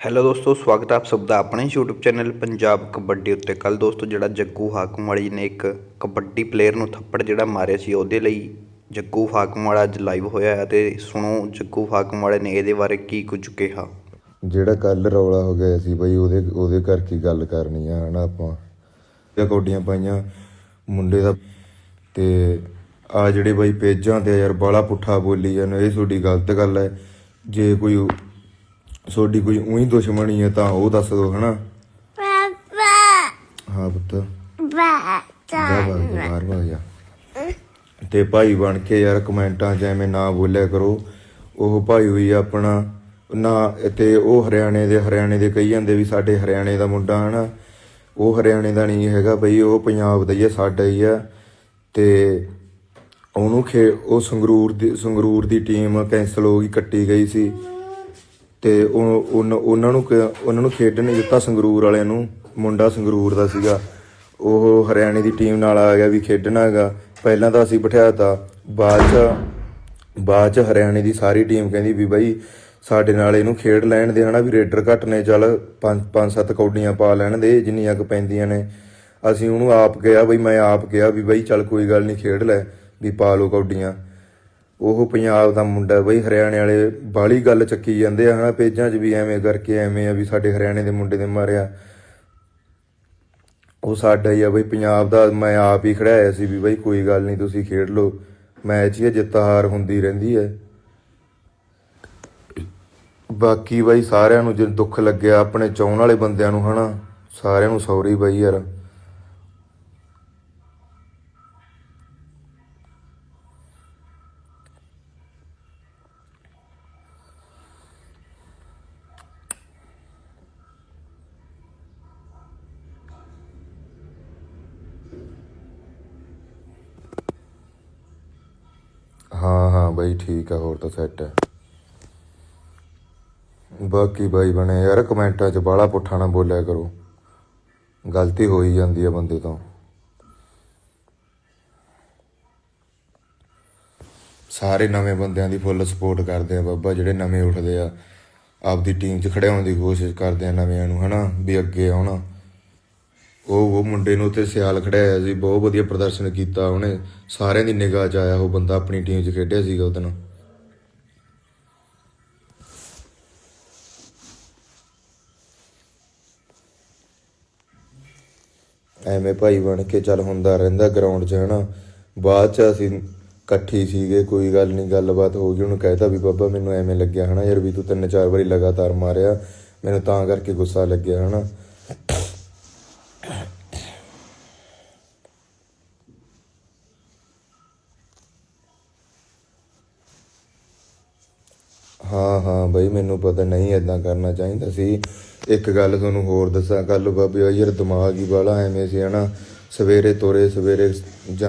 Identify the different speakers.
Speaker 1: Hello ਦੋਸਤੋ, ਸਵਾਗਤ ਹੈ ਆਪ ਸਭ ਦਾ ਆਪਣੇ YouTube ਚੈਨਲ ਪੰਜਾਬ ਕਬੱਡੀ ਉੱਤੇ। ਕੱਲ ਦੋਸਤੋ, ਜਿਹੜਾ ਜੱਗੂ ਹਾਕਮ ਵਾਲੀ ਨੇ ਇੱਕ ਕਬੱਡੀ ਪਲੇਅਰ ਨੂੰ ਥੱਪੜ ਜਿਹੜਾ ਮਾਰਿਆ ਸੀ, ਉਹਦੇ ਲਈ ਜੱਗੂ ਹਾਕਮ ਅੱਜ ਲਾਈਵ ਹੋਇਆ ਹੈ ਤੇ ਸੁਣੋ ਜੱਗੂ ਹਾਕਮ ਵਾਲੇ ਨੇ ਇਹਦੇ ਬਾਰੇ ਕੀ ਕੁਝ ਕਿਹਾ।
Speaker 2: ਜਿਹੜਾ ਕੱਲ ਰੌਲਾ ਹੋ ਗਿਆ ਸੀ ਬਈ, ਉਹਦੇ ਉਹਦੇ ਕਰਕੇ ਗੱਲ ਕਰਨੀ ਆ, ਹਨਾ ਆਪਾਂ। ਤੇ ਕੋਡੀਆਂ ਪਾਈਆਂ ਮੁੰਡੇ ਦਾ। ਤੇ ਆ ਜਿਹੜੇ ਬਈ ਪੇਜਾਂ ਤੇ ਯਾਰ ਬਾਲਾ ਪੁੱਠਾ ਬੋਲੀ ਜਾਂਦੇ ਇਹ ਤੁਹਾਡੀ ਗਲਤ ਗੱਲ ਹੈ। ਜੇ ਕੋਈ ਤੁਹਾਡੀ ਕੋਈ ਉਹੀ ਦੁਸ਼ਮਣੀ ਹੈ ਤਾਂ ਉਹ ਦੱਸ ਦਿਓ ਹਨਾ? ਹਾਂ ਪੁੱਤ। ਜਾ ਬਾਹਰ ਜਾ, ਬਾਹਰ ਜਾ। ਤੇ ਭਾਈ ਬਣ ਕੇ ਯਾਰ ਕਮੈਂਟਾਂ 'ਚ ਐਵੇਂ ਨਾ ਬੋਲਿਆ ਕਰੋ। ਉਹ ਭਾਈ ਹੋਈ ਆਪਣਾ ਨਾ ਤੇ ਉਹ ਹਰਿਆਣੇ ਦੇ ਹਰਿਆਣੇ ਦੇ ਕਹੀ ਜਾਂਦੇ ਵੀ ਸਾਡੇ ਹਰਿਆਣੇ ਦਾ ਮੁੰਡਾ ਹਨਾ? ਉਹ ਹਰਿਆਣੇ ਦਾ ਨਹੀਂ ਹੈਗਾ ਬਈ ਉਹ ਪੰਜਾਬ ਦਾ ਹੀ ਆ ਸਾਡਾ ਹੀ ਆ। ਤੇ ਉਹਨੂੰ ਖੇ ਉਹ ਸੰਗਰੂਰ ਦੀ ਸੰਗਰੂਰ ਦੀ ਟੀਮ ਕੈਂਸਲ ਹੋ ਗਈ ਕੱਟੀ ਗਈ ਸੀ। ਤੇ ਉਹ ਉਨ- ਉਹਨਾਂ ਨੂੰ ਉਹਨਾਂ ਨੂੰ ਖੇਡਣ ਨਹੀਂ ਦਿੱਤਾ ਸੰਗਰੂਰ ਵਾਲਿਆਂ ਨੂੰ, ਮੁੰਡਾ ਸੰਗਰੂਰ ਦਾ ਸੀਗਾ। ਉਹ ਹਰਿਆਣੇ ਦੀ ਟੀਮ ਨਾਲ ਆ ਗਿਆ ਵੀ ਖੇਡਣਾ ਹੈਗਾ। ਪਹਿਲਾਂ ਤਾਂ ਅਸੀਂ ਬਿਠਾਇਆ ਤਾ ਬਾਅਦ ਚ ਬਾਅਦ ਚ ਹਰਿਆਣੇ ਦੀ ਸਾਰੀ ਟੀਮ ਕਹਿੰਦੀ ਵੀ ਬਾਈ ਸਾਡੇ ਨਾਲ ਇਹਨੂੰ ਖੇਡ ਲੈਣ ਦੇ ਹਨਾ ਵੀ ਰੇਡਰ ਘੱਟ ਨੇ, ਚੱਲ ਪੰਜ ਪੰਜ, ਸੱਤ ਕੌਡੀਆਂ ਪਾ ਲੈਣ ਦੇ, ਜਿੰਨੀਆਂ ਕੁ ਪੈਂਦੀਆਂ ਨੇ। ਅਸੀਂ ਉਹਨੂੰ ਆਪ ਕਿਹਾ, ਬਈ ਮੈਂ ਆਪ ਕਿਹਾ ਵੀ ਬਾਈ ਚੱਲ ਕੋਈ ਗੱਲ ਨਹੀਂ ਖੇਡ ਲੈ, ਵੀ ਪਾ ਲਓ ਕੌਡੀਆਂ। ਉਹ ਪੰਜਾਬ ਦਾ ਮੁੰਡਾ ਬਈ ਹਰਿਆਣੇ ਵਾਲੇ ਬਾਲੀ ਗੱਲ ਚੱਕੀ ਜਾਂਦੇ ਆ ਹਨਾ ਪੇਜਾਂ 'ਚ ਵੀ ਐਵੇਂ ਕਰਕੇ ਐਵੇਂ ਆ ਵੀ ਸਾਡੇ ਹਰਿਆਣੇ ਦੇ ਮੁੰਡੇ ਦੇ ਮਾਰਿਆ। ਉਹ ਸਾਡਾ ਹੀ ਆ ਬਈ ਪੰਜਾਬ ਦਾ ਮੈਂ ਆਪ ਹੀ ਖੜਾਇਆ ਸੀ ਵੀ ਬਈ ਕੋਈ ਗੱਲ ਨਹੀਂ ਤੁਸੀਂ ਖੇਡ ਲਓ। ਮੈਚ ਹੀ ਆ, ਜਿੱਤ ਹਾਰ ਹੁੰਦੀ ਰਹਿੰਦੀ ਹੈ। ਬਾਕੀ ਬਾਈ ਸਾਰਿਆਂ ਨੂੰ ਜੇ ਦੁੱਖ ਲੱਗਿਆ ਆਪਣੇ ਚਾਹਣ ਵਾਲੇ ਬੰਦਿਆਂ ਨੂੰ ਹਨਾ ਸਾਰਿਆਂ ਨੂੰ ਸੌਰੀ ਬਾਈ ਯਾਰ। ਹਾਂ ਹਾਂ ਠੀਕ ਆ, ਹੋਰ ਤਾਂ ਸੈੱਟ ਹੈ ਬਾਕੀ ਬਾਈ ਬਣੇ ਯਾਰ ਕਮੈਂਟਾਂ 'ਚ ਬਾਲਾ ਪੁੱਠਾ ਨਾ ਬੋਲਿਆ ਕਰੋ। ਗਲਤੀ ਹੋ ਹੀ ਜਾਂਦੀ ਆ ਬੰਦੇ ਤੋਂ। ਸਾਰੇ ਨਵੇਂ ਬੰਦਿਆਂ ਦੀ ਫੁੱਲ ਸਪੋਰਟ ਕਰਦੇ ਆ ਬਾਬਾ, ਜਿਹੜੇ ਨਵੇਂ ਉੱਠਦੇ ਆ। ਆਪਦੀ ਟੀਮ 'ਚ ਖੜਿਆਉਣ ਦੀ ਕੋਸ਼ਿਸ਼ ਕਰਦੇ ਆ ਨਵਿਆਂ ਨੂੰ, ਹਨਾ? ਵੀ ਅੱਗੇ ਆਉਣਾ। ਉਹ ਉਹ ਮੁੰਡੇ ਨੂੰ ਉੱਥੇ ਸਿਆਲ ਖੜਾਇਆ ਸੀ, ਬਹੁਤ ਵਧੀਆ ਪ੍ਰਦਰਸ਼ਨ ਕੀਤਾ ਉਹਨੇ। ਸਾਰਿਆਂ ਦੀ ਨਿਗਾਹ 'ਚ ਆਇਆ ਉਹ ਬੰਦਾ, ਆਪਣੀ ਟੀਮ 'ਚ ਖੇਡਿਆ ਸੀਗਾ ਉਹਦੇ ਐਵੇਂ ਭਾਈ ਬਣ ਕੇ ਚੱਲ ਹੁੰਦਾ ਰਹਿੰਦਾ ਗਰਾਊਂਡ 'ਚ, ਹਨਾ। ਬਾਅਦ 'ਚ ਅਸੀਂ ਇਕੱਠੀ ਸੀਗੇ, ਕੋਈ ਗੱਲ ਨਹੀਂ ਗੱਲਬਾਤ ਹੋ ਗਈ, ਉਹਨੂੰ ਕਹਿਤਾ ਵੀ, ਬਾਬਾ, ਮੈਨੂੰ ਐਵੇਂ ਲੱਗਿਆ, ਹਨਾ ਯਾਰ, ਵੀ ਤੂੰ ਤਿੰਨ ਚਾਰ ਵਾਰੀ ਲਗਾਤਾਰ ਮਾਰਿਆ। ਮੈਨੂੰ ਤਾਂ ਕਰਕੇ ਗੁੱਸਾ ਲੱਗਿਆ, ਹਨਾ। ਹਾਂ ਹਾਂ, ਬਈ ਮੈਨੂੰ ਪਤਾ ਨਹੀਂ ਇਦਾਂ ਕਰਨਾ ਚਾਹੀਦਾ ਸੀ। ਇੱਕ ਗੱਲ ਤੁਹਾਨੂੰ ਹੋਰ ਦੱਸਾਂ ਕੱਲ ਬਾਬੇ ਯਾਰ ਦਿਮਾਗ ਹੀ ਵਾਲਾ ਐਵੇਂ ਸੀ, ਹਨਾ? ਸਵੇਰੇ ਤੋਰੇ, ਸਵੇਰੇ ਜਾਂ-